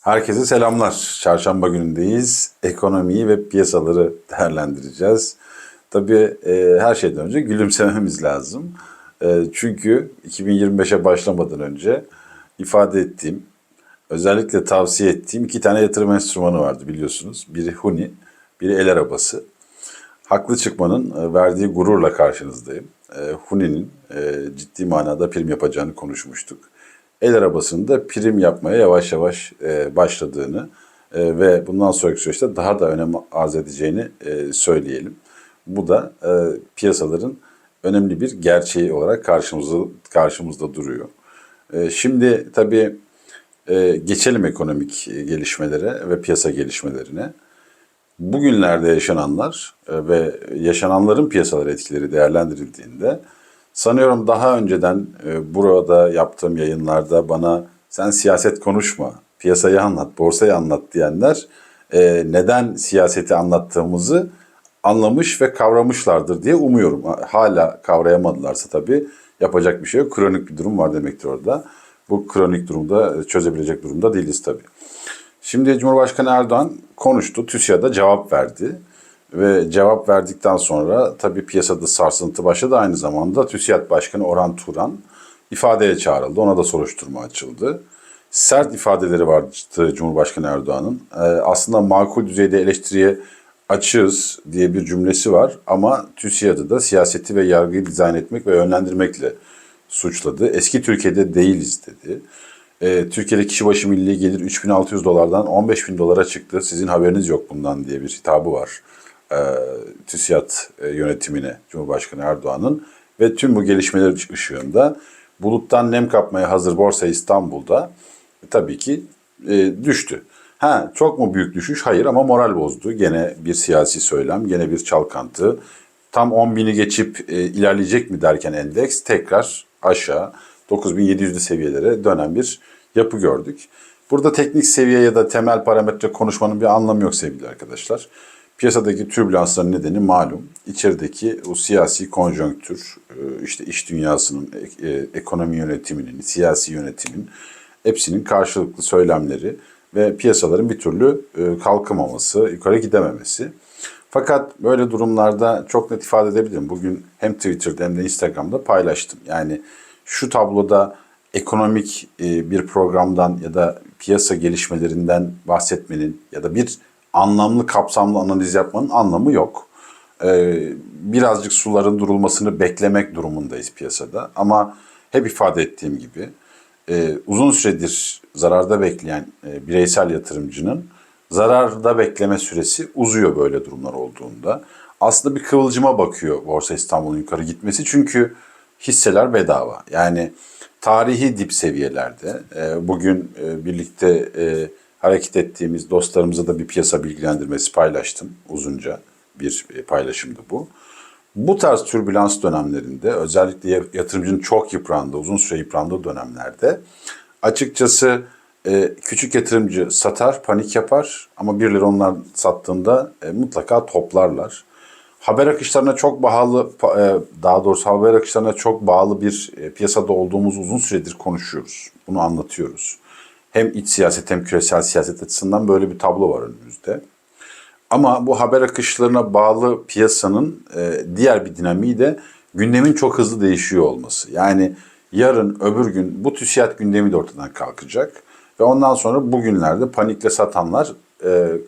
Herkese selamlar. Çarşamba günündeyiz. Ekonomiyi ve piyasaları değerlendireceğiz. Tabii e, her şeyden önce gülümsememiz lazım. E, çünkü 2025'e başlamadan önce ifade ettiğim, özellikle tavsiye ettiğim iki tane yatırım enstrümanı vardı biliyorsunuz. Biri Huni, biri el arabası. Haklı çıkmanın e, verdiği gururla karşınızdayım. E, Huni'nin e, ciddi manada prim yapacağını konuşmuştuk. El arabasının da prim yapmaya yavaş yavaş e, başladığını e, ve bundan sonraki süreçte daha da önem arz edeceğini e, söyleyelim. Bu da e, piyasaların önemli bir gerçeği olarak karşımızda karşımızda duruyor. E, şimdi tabii e, geçelim ekonomik gelişmelere ve piyasa gelişmelerine bugünlerde yaşananlar e, ve yaşananların piyasalara etkileri değerlendirildiğinde sanıyorum daha önceden e, burada yaptığım yayınlarda bana sen siyaset konuşma, piyasayı anlat, borsayı anlat diyenler e, neden siyaseti anlattığımızı anlamış ve kavramışlardır diye umuyorum. Hala kavrayamadılarsa tabii yapacak bir şey yok. Kronik bir durum var demektir orada. Bu kronik durumda çözebilecek durumda değiliz tabii. Şimdi Cumhurbaşkanı Erdoğan konuştu, TÜSİAD'a cevap verdi. Ve cevap verdikten sonra tabii piyasada sarsıntı başladı. Aynı zamanda TÜSİAD Başkanı Orhan Turan ifadeye çağrıldı. Ona da soruşturma açıldı. Sert ifadeleri vardı Cumhurbaşkanı Erdoğan'ın. Ee, aslında makul düzeyde eleştiriye açığız diye bir cümlesi var. Ama TÜSİAD'ı da siyaseti ve yargıyı dizayn etmek ve yönlendirmekle suçladı. Eski Türkiye'de değiliz dedi. E, Türkiye'de kişi başı milli gelir 3600 dolardan 15000 dolara çıktı. Sizin haberiniz yok bundan diye bir hitabı var. E, TÜSİAD e, yönetimine Cumhurbaşkanı Erdoğan'ın ve tüm bu gelişmeler ışığında buluttan nem kapmaya hazır Borsa İstanbul'da e, tabii ki e, düştü. Ha çok mu büyük düşüş? Hayır ama moral bozdu. Gene bir siyasi söylem, gene bir çalkantı. Tam 10 bini geçip e, ilerleyecek mi derken endeks tekrar aşağı 9700'lü seviyelere dönen bir yapı gördük. Burada teknik seviye ya da temel parametre konuşmanın bir anlamı yok sevgili arkadaşlar. Piyasadaki türbülansların nedeni malum. İçerideki o siyasi konjonktür, e, işte iş dünyasının, e, ekonomi yönetiminin, siyasi yönetimin hepsinin karşılıklı söylemleri ve piyasaların bir türlü e, kalkamaması, yukarı gidememesi. Fakat böyle durumlarda çok net ifade edebilirim. Bugün hem Twitter'da hem de Instagram'da paylaştım. Yani şu tabloda ekonomik e, bir programdan ya da piyasa gelişmelerinden bahsetmenin ya da bir anlamlı kapsamlı analiz yapmanın anlamı yok. E, birazcık suların durulmasını beklemek durumundayız piyasada. Ama hep ifade ettiğim gibi e, uzun süredir zararda bekleyen bireysel yatırımcının zararda bekleme süresi uzuyor böyle durumlar olduğunda. Aslında bir kıvılcıma bakıyor Borsa İstanbul'un yukarı gitmesi çünkü hisseler bedava. Yani tarihi dip seviyelerde e, bugün e, birlikte e, hareket ettiğimiz dostlarımıza da bir piyasa bilgilendirmesi paylaştım uzunca bir paylaşımdı bu. Bu tarz türbülans dönemlerinde özellikle yatırımcının çok yıprandığı, uzun süre yıprandığı dönemlerde açıkçası küçük yatırımcı satar, panik yapar ama birileri onlar sattığında mutlaka toplarlar haber akışlarına çok bağlı, e, daha doğrusu haber akışlarına çok bağlı bir e, piyasada olduğumuz uzun süredir konuşuyoruz. Bunu anlatıyoruz. Hem iç siyaset hem küresel siyaset açısından böyle bir tablo var önümüzde. Ama bu haber akışlarına bağlı piyasanın e, diğer bir dinamiği de gündemin çok hızlı değişiyor olması. Yani yarın öbür gün bu TÜSİAD gündemi de ortadan kalkacak. Ve ondan sonra bugünlerde panikle satanlar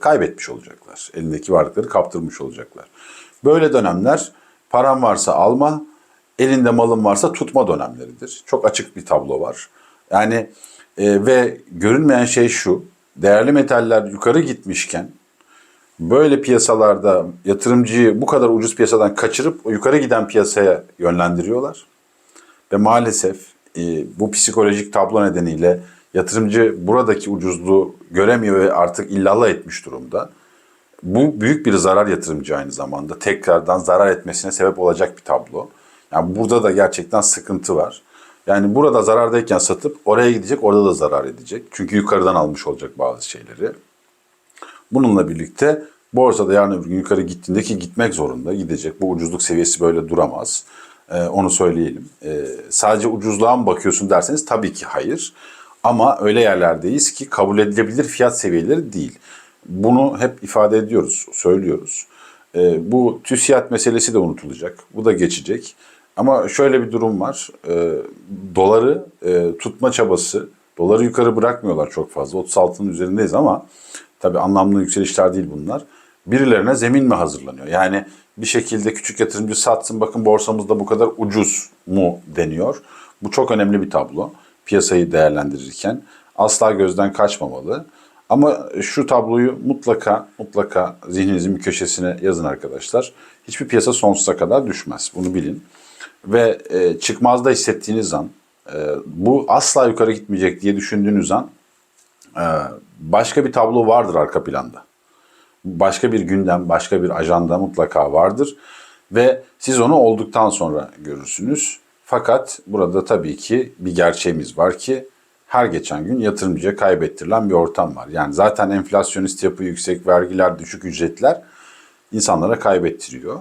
kaybetmiş olacaklar. Elindeki varlıkları kaptırmış olacaklar. Böyle dönemler param varsa alma, elinde malın varsa tutma dönemleridir. Çok açık bir tablo var. Yani e, ve görünmeyen şey şu. Değerli metaller yukarı gitmişken böyle piyasalarda yatırımcıyı bu kadar ucuz piyasadan kaçırıp yukarı giden piyasaya yönlendiriyorlar. Ve maalesef e, bu psikolojik tablo nedeniyle yatırımcı buradaki ucuzluğu göremiyor ve artık illallah etmiş durumda. Bu büyük bir zarar yatırımcı aynı zamanda. Tekrardan zarar etmesine sebep olacak bir tablo. Yani burada da gerçekten sıkıntı var. Yani burada zarardayken satıp oraya gidecek, orada da zarar edecek. Çünkü yukarıdan almış olacak bazı şeyleri. Bununla birlikte borsada yarın öbür gün yukarı gittiğinde ki gitmek zorunda gidecek. Bu ucuzluk seviyesi böyle duramaz. Ee, onu söyleyelim. Ee, sadece ucuzluğa mı bakıyorsun derseniz tabii ki hayır. Ama öyle yerlerdeyiz ki kabul edilebilir fiyat seviyeleri değil. Bunu hep ifade ediyoruz, söylüyoruz. E, bu TÜSİAD meselesi de unutulacak. Bu da geçecek. Ama şöyle bir durum var. E, doları e, tutma çabası, doları yukarı bırakmıyorlar çok fazla. 36'nın üzerindeyiz ama tabii anlamlı yükselişler değil bunlar. Birilerine zemin mi hazırlanıyor? Yani bir şekilde küçük yatırımcı satsın bakın borsamızda bu kadar ucuz mu deniyor. Bu çok önemli bir tablo piyasayı değerlendirirken. Asla gözden kaçmamalı. Ama şu tabloyu mutlaka mutlaka zihninizin bir köşesine yazın arkadaşlar. Hiçbir piyasa sonsuza kadar düşmez. Bunu bilin. Ve e, çıkmazda hissettiğiniz an, e, bu asla yukarı gitmeyecek diye düşündüğünüz an e, başka bir tablo vardır arka planda. Başka bir gündem, başka bir ajanda mutlaka vardır. Ve siz onu olduktan sonra görürsünüz. Fakat burada tabii ki bir gerçeğimiz var ki her geçen gün yatırımcıya kaybettirilen bir ortam var. Yani zaten enflasyonist yapı, yüksek vergiler, düşük ücretler insanlara kaybettiriyor.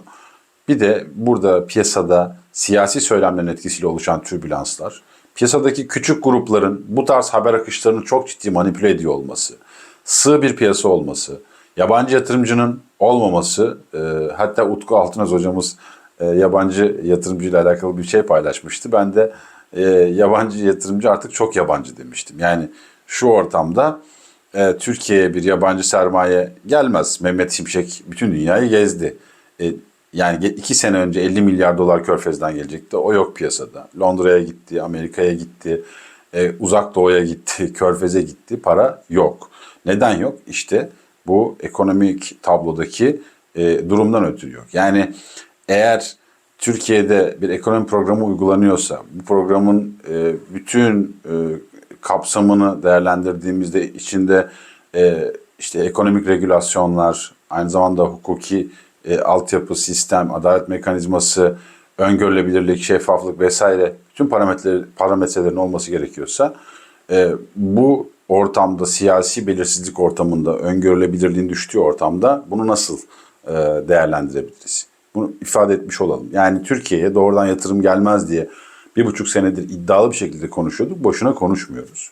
Bir de burada piyasada siyasi söylemlerin etkisiyle oluşan türbülanslar, piyasadaki küçük grupların bu tarz haber akışlarını çok ciddi manipüle ediyor olması, sığ bir piyasa olması, yabancı yatırımcının olmaması, e, hatta Utku Altınöz hocamız e, yabancı yatırımcıyla alakalı bir şey paylaşmıştı. Ben de e, yabancı yatırımcı artık çok yabancı demiştim. Yani şu ortamda e, Türkiye'ye bir yabancı sermaye gelmez. Mehmet Şimşek bütün dünyayı gezdi. E, yani iki sene önce 50 milyar dolar körfezden gelecekti. O yok piyasada. Londra'ya gitti, Amerika'ya gitti, e, uzak doğuya gitti, körfeze gitti. Para yok. Neden yok? İşte bu ekonomik tablodaki e, durumdan ötürü yok. Yani eğer Türkiye'de bir ekonomi programı uygulanıyorsa, bu programın e, bütün e, kapsamını değerlendirdiğimizde içinde e, işte ekonomik regülasyonlar, aynı zamanda hukuki e, altyapı, sistem, adalet mekanizması, öngörülebilirlik, şeffaflık vesaire bütün parametre, parametrelerin olması gerekiyorsa e, bu ortamda siyasi belirsizlik ortamında öngörülebilirliğin düştüğü ortamda bunu nasıl e, değerlendirebiliriz? Bunu ifade etmiş olalım. Yani Türkiye'ye doğrudan yatırım gelmez diye bir buçuk senedir iddialı bir şekilde konuşuyorduk. Boşuna konuşmuyoruz.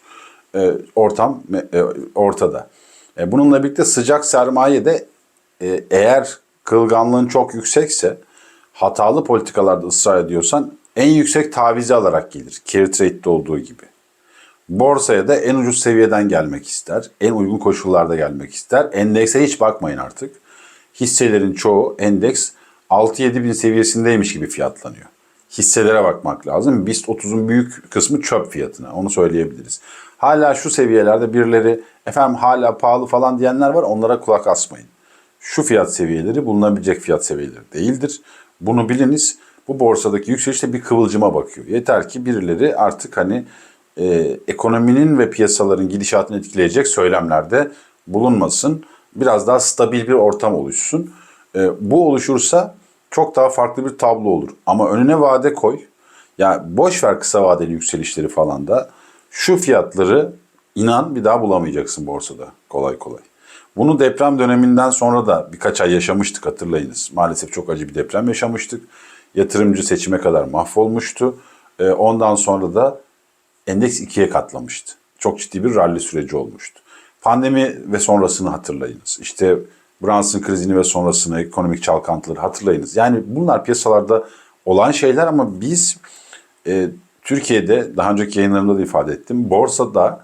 E, ortam e, ortada. E, bununla birlikte sıcak sermaye de e, eğer kılganlığın çok yüksekse hatalı politikalarda ısrar ediyorsan en yüksek tavizi alarak gelir. Carry trade'de olduğu gibi. Borsaya da en ucuz seviyeden gelmek ister. En uygun koşullarda gelmek ister. Endekse hiç bakmayın artık. Hisselerin çoğu endeks 6-7 bin seviyesindeymiş gibi fiyatlanıyor. Hisselere bakmak lazım. BIST 30'un büyük kısmı çöp fiyatına. Onu söyleyebiliriz. Hala şu seviyelerde birileri efendim hala pahalı falan diyenler var. Onlara kulak asmayın. Şu fiyat seviyeleri bulunabilecek fiyat seviyeleri değildir. Bunu biliniz. Bu borsadaki yükselişte bir kıvılcıma bakıyor. Yeter ki birileri artık hani e, ekonominin ve piyasaların gidişatını etkileyecek söylemlerde bulunmasın. Biraz daha stabil bir ortam oluşsun. E, bu oluşursa çok daha farklı bir tablo olur. Ama önüne vade koy. Ya boş ver kısa vadeli yükselişleri falan da. Şu fiyatları inan bir daha bulamayacaksın borsada kolay kolay. Bunu deprem döneminden sonra da birkaç ay yaşamıştık hatırlayınız. Maalesef çok acı bir deprem yaşamıştık. Yatırımcı seçime kadar mahvolmuştu. Ee, ondan sonra da endeks ikiye katlamıştı. Çok ciddi bir rally süreci olmuştu. Pandemi ve sonrasını hatırlayınız. İşte Brunson krizini ve sonrasını ekonomik çalkantıları hatırlayınız. Yani bunlar piyasalarda olan şeyler ama biz e, Türkiye'de daha önceki yayınlarımda da ifade ettim. Borsada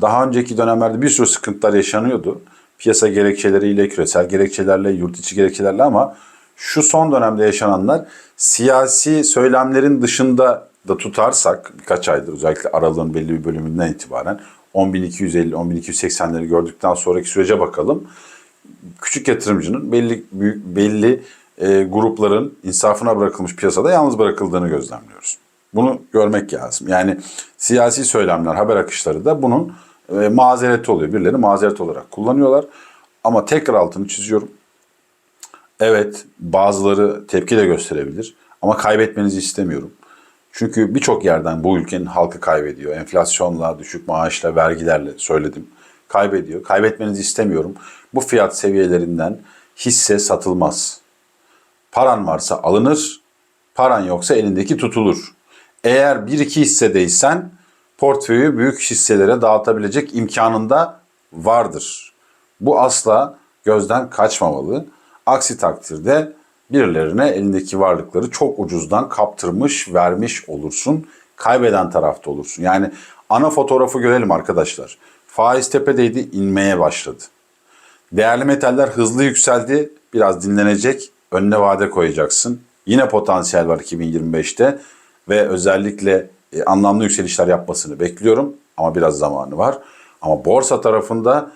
daha önceki dönemlerde bir sürü sıkıntılar yaşanıyordu. Piyasa gerekçeleriyle, küresel gerekçelerle, yurt içi gerekçelerle ama şu son dönemde yaşananlar siyasi söylemlerin dışında da tutarsak birkaç aydır özellikle aralığın belli bir bölümünden itibaren 10.250, 10.280'leri gördükten sonraki sürece bakalım küçük yatırımcının belli büyük, belli e, grupların insafına bırakılmış piyasada yalnız bırakıldığını gözlemliyoruz. Bunu görmek lazım. Yani siyasi söylemler, haber akışları da bunun e, mazereti oluyor. Birileri mazeret olarak kullanıyorlar. Ama tekrar altını çiziyorum. Evet bazıları tepki de gösterebilir ama kaybetmenizi istemiyorum. Çünkü birçok yerden bu ülkenin halkı kaybediyor. Enflasyonla, düşük maaşla, vergilerle söyledim. Kaybediyor. Kaybetmenizi istemiyorum. Bu fiyat seviyelerinden hisse satılmaz. Paran varsa alınır, paran yoksa elindeki tutulur. Eğer bir iki hissedeysen portföyü büyük hisselere dağıtabilecek imkanında vardır. Bu asla gözden kaçmamalı. Aksi takdirde birilerine elindeki varlıkları çok ucuzdan kaptırmış, vermiş olursun. Kaybeden tarafta olursun. Yani ana fotoğrafı görelim arkadaşlar. Faiz tepedeydi, inmeye başladı. Değerli metaller hızlı yükseldi. Biraz dinlenecek. Önüne vade koyacaksın. Yine potansiyel var 2025'te ve özellikle e, anlamlı yükselişler yapmasını bekliyorum ama biraz zamanı var. Ama borsa tarafında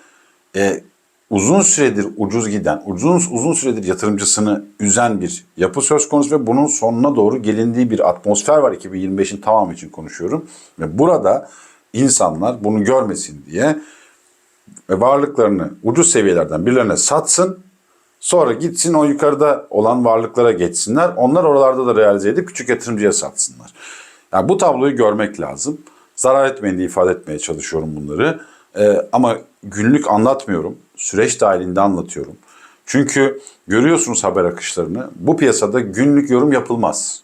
e, uzun süredir ucuz giden, uzun uzun süredir yatırımcısını üzen bir yapı söz konusu ve bunun sonuna doğru gelindiği bir atmosfer var 2025'in tamamı için konuşuyorum. Ve burada insanlar bunu görmesin diye ve varlıklarını ucuz seviyelerden birilerine satsın. Sonra gitsin o yukarıda olan varlıklara geçsinler. Onlar oralarda da realize edip küçük yatırımcıya satsınlar. Yani bu tabloyu görmek lazım. Zarar etmeyin diye ifade etmeye çalışıyorum bunları. Ee, ama günlük anlatmıyorum. Süreç dahilinde anlatıyorum. Çünkü görüyorsunuz haber akışlarını. Bu piyasada günlük yorum yapılmaz.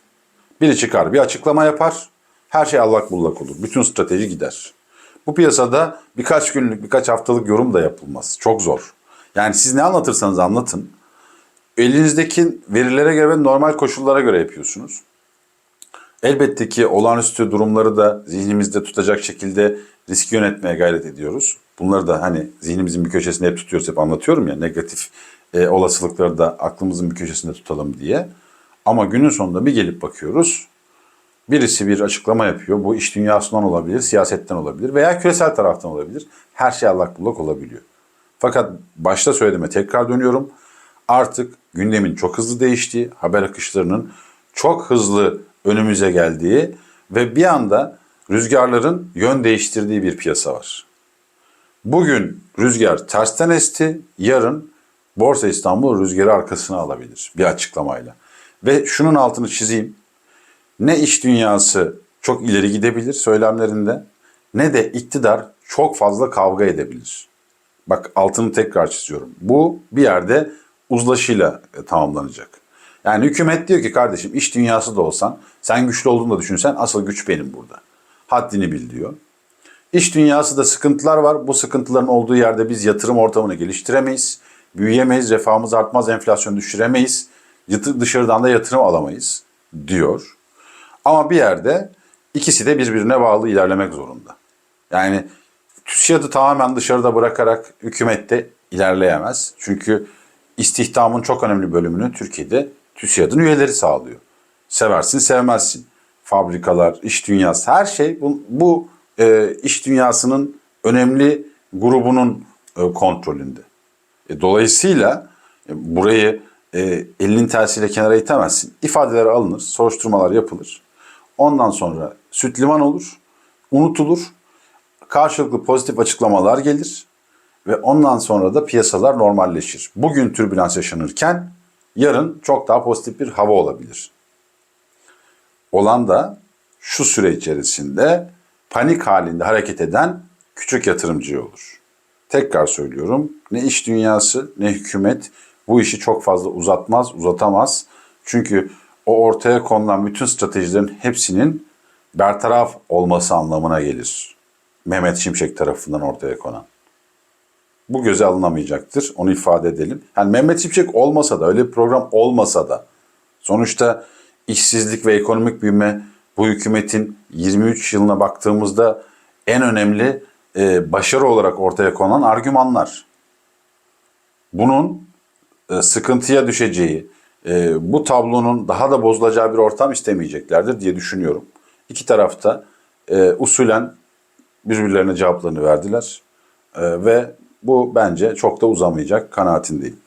Biri çıkar bir açıklama yapar. Her şey allak bullak olur. Bütün strateji gider. Bu piyasada birkaç günlük, birkaç haftalık yorum da yapılmaz. Çok zor. Yani siz ne anlatırsanız anlatın. Elinizdeki verilere göre ve normal koşullara göre yapıyorsunuz. Elbette ki olağanüstü durumları da zihnimizde tutacak şekilde risk yönetmeye gayret ediyoruz. Bunları da hani zihnimizin bir köşesinde hep tutuyoruz, hep anlatıyorum ya negatif e, olasılıkları da aklımızın bir köşesinde tutalım diye. Ama günün sonunda bir gelip bakıyoruz. Birisi bir açıklama yapıyor. Bu iş dünyasından olabilir, siyasetten olabilir veya küresel taraftan olabilir. Her şey allak bullak olabiliyor. Fakat başta söylediğime tekrar dönüyorum. Artık gündemin çok hızlı değiştiği, haber akışlarının çok hızlı önümüze geldiği ve bir anda rüzgarların yön değiştirdiği bir piyasa var. Bugün rüzgar tersten esti, yarın Borsa İstanbul rüzgarı arkasına alabilir bir açıklamayla. Ve şunun altını çizeyim. Ne iş dünyası çok ileri gidebilir söylemlerinde ne de iktidar çok fazla kavga edebilir. Bak altını tekrar çiziyorum. Bu bir yerde uzlaşıyla e, tamamlanacak. Yani hükümet diyor ki kardeşim iş dünyası da olsan sen güçlü olduğunu da düşünsen asıl güç benim burada. Haddini bil diyor. İş dünyası da sıkıntılar var. Bu sıkıntıların olduğu yerde biz yatırım ortamını geliştiremeyiz. Büyüyemeyiz, refahımız artmaz, enflasyon düşüremeyiz. Dışarıdan da yatırım alamayız diyor. Ama bir yerde ikisi de birbirine bağlı ilerlemek zorunda. Yani TÜSİAD'ı tamamen dışarıda bırakarak hükümet de ilerleyemez. Çünkü istihdamın çok önemli bölümünü Türkiye'de TÜSİAD'ın üyeleri sağlıyor. Seversin sevmezsin. Fabrikalar, iş dünyası her şey bu, bu e, iş dünyasının önemli grubunun e, kontrolünde. E, dolayısıyla e, burayı e, elinin tersiyle kenara itemezsin. İfadeler alınır, soruşturmalar yapılır. Ondan sonra süt liman olur, unutulur. Karşılıklı pozitif açıklamalar gelir ve ondan sonra da piyasalar normalleşir. Bugün türbülans yaşanırken yarın çok daha pozitif bir hava olabilir. Olan da şu süre içerisinde panik halinde hareket eden küçük yatırımcı olur. Tekrar söylüyorum ne iş dünyası ne hükümet bu işi çok fazla uzatmaz, uzatamaz. Çünkü o ortaya konulan bütün stratejilerin hepsinin bertaraf olması anlamına gelir. Mehmet Şimşek tarafından ortaya konan. Bu göze alınamayacaktır. Onu ifade edelim. Yani Mehmet Şimşek olmasa da öyle bir program olmasa da sonuçta işsizlik ve ekonomik büyüme bu hükümetin 23 yılına baktığımızda en önemli e, başarı olarak ortaya konan argümanlar. Bunun e, sıkıntıya düşeceği, e, bu tablonun daha da bozulacağı bir ortam istemeyeceklerdir diye düşünüyorum. İki tarafta e, usulen birbirlerine cevaplarını verdiler e, ve bu bence çok da uzamayacak kanaatindeyim.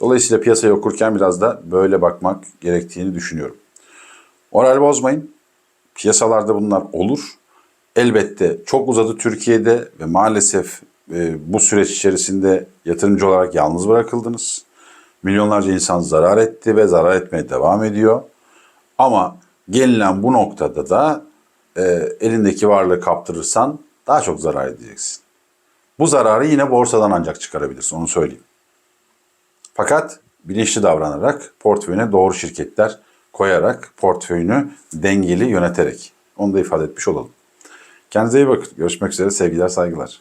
Dolayısıyla piyasayı okurken biraz da böyle bakmak gerektiğini düşünüyorum. Moral bozmayın. Piyasalarda bunlar olur. Elbette çok uzadı Türkiye'de ve maalesef e, bu süreç içerisinde yatırımcı olarak yalnız bırakıldınız. Milyonlarca insan zarar etti ve zarar etmeye devam ediyor. Ama gelinen bu noktada da e, elindeki varlığı kaptırırsan daha çok zarar edeceksin. Bu zararı yine borsadan ancak çıkarabilirsin onu söyleyeyim. Fakat bilinçli davranarak portföyüne doğru şirketler koyarak portföyünü dengeli yöneterek onu da ifade etmiş olalım. Kendinize iyi bakın. Görüşmek üzere. Sevgiler, saygılar.